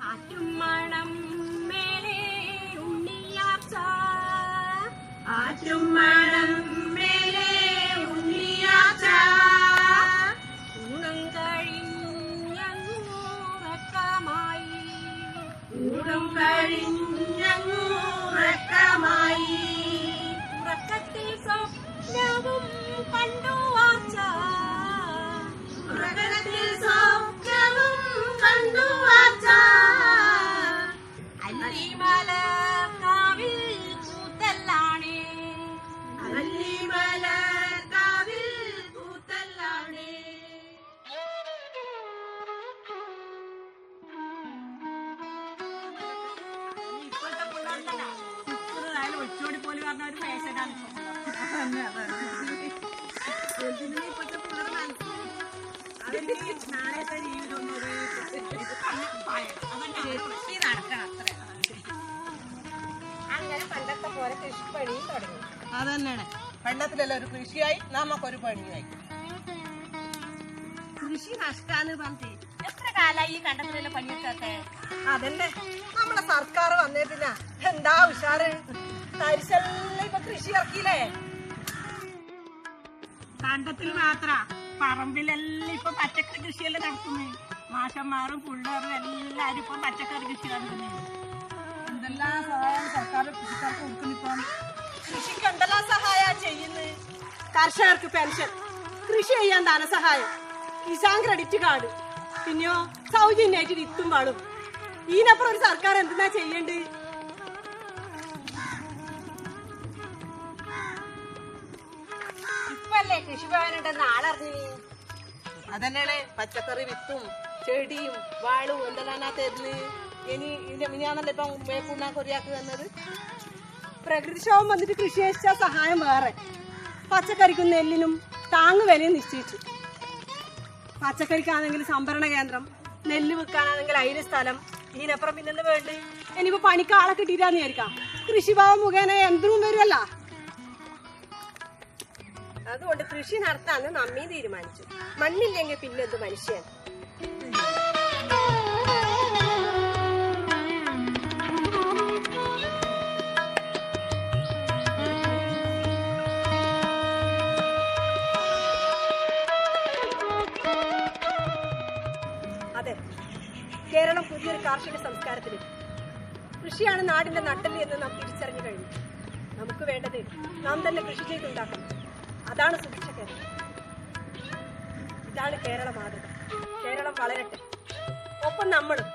ആറ്റുമണം മേലെ ഉണ്ണിയാർച്ച. ആറ്റുമണം കുക്കറായാലും പോലും പറഞ്ഞ ഒരു എന്തിനാ ഇപ്പോഴത്തെ പിള്ളേർ മനസ്സിലായി അവർ നാളത്തെ ഒന്നും ഒരു അവന്റെ കൃഷി നടക്കണം അത്ര. അങ്ങനെ പണ്ടത്തെ പോലെ കൃഷിപ്പണി തുടങ്ങി. അതന്നെയാണ്. പണ്ടത്തിലല്ല ഒരു കൃഷിയായി നമുക്കൊരു പണിയായി. കൃഷി നഷ്ടാന്ന് പറഞ്ഞിട്ട് എത്ര കാലായി ഈ കണ്ടത്തിലുള്ള പണിയെടുക്കാത്തെ അതന്നെ. നമ്മളെ സർക്കാർ വന്നേ പിന്നെ എന്താ ഉഷാറ്? തരിശെല്ലാം ഇപ്പൊ കൃഷി ഇറക്കിയില്ലേ? കണ്ടത്തിൽ മാത്ര. പറമ്പിലെല്ലാം ഇപ്പൊ പച്ചക്കറി കൃഷിയെല്ലാം നടത്തുന്നു. മാഷന്മാരും പിള്ളേരും എല്ലാരും ഇപ്പൊ പച്ചക്കറി കൃഷി നടത്തുന്നു. എന്തെല്ലാം സഹായം സർക്കാർ കൃഷിക്കാർക്ക് കൊടുക്കുന്നിപ്പം കൃഷിക്ക് എന്തെല്ലാം സഹായ ചെയ്യുന്നത് കർഷകർക്ക് പെൻഷൻ കൃഷി ചെയ്യാൻ ധനസഹായം കിസാൻ ക്രെഡിറ്റ് കാർഡ് പിന്നെയോ സൗജന്യമായിട്ട് വിത്തും വാളും ഇതിനപ്പുറം ഒരു സർക്കാർ എന്തെന്നാ ചെയ്യണ്ട് ഇപ്പല്ലേ കൃഷിഭവനുണ്ടെന്ന് ആളറിഞ്ഞു. അതന്നെയാണ് പച്ചക്കറി വിത്തും ചെടിയും വാളും എന്തെല്ലാം തരുന്ന് ഇനി ഇനിയാണല്ലോ ഇപ്പം മേപ്പുണ്ണാ കൊറിയാക്ക് തന്നത് പ്രകൃതിക്ഷോഭം വന്നിട്ട് കൃഷി നശിച്ച സഹായം വേറെ. പച്ചക്കറിക്കും നെല്ലിനും താങ്ങ് വിലയും നിശ്ചയിച്ചു. പച്ചക്കറിക്കാണെങ്കിൽ സംഭരണ കേന്ദ്രം നെല്ല് വിൽക്കാനാണെങ്കിൽ അതിന് സ്ഥലം ഇതിനപ്പുറം പിന്നെന്ത് വേണ്ടി? ഇനിയിപ്പോ പണിക്ക് ആളെ കിട്ടിയിട്ടാന്ന് വിചാരിക്കാം. കൃഷിഭാവം മുഖേന യന്ത്രവും വരുമല്ല അതുകൊണ്ട് കൃഷി നടത്താന്ന് നമ്മീ തീരുമാനിച്ചു. മണ്ണില്ലെങ്കിൽ പിന്നെ എന്ത് മനുഷ്യൻ? അതെ. കേരളം പുതിയൊരു കാർഷിക സംസ്കാരത്തിൽ കൃഷിയാണ് നാടിന്റെ നട്ടൽ എന്ന് നാം തിരിച്ചറിഞ്ഞു കഴിഞ്ഞു. നമുക്ക് വേണ്ടത് നാം തന്നെ കൃഷി ചെയ്തുണ്ടാക്കണം. അതാണ് സുഭിക്ഷ കേരളം. ഇതാണ് കേരള മാതൃക. കേരളം വളരട്ടെ. ഒപ്പം നമ്മളും.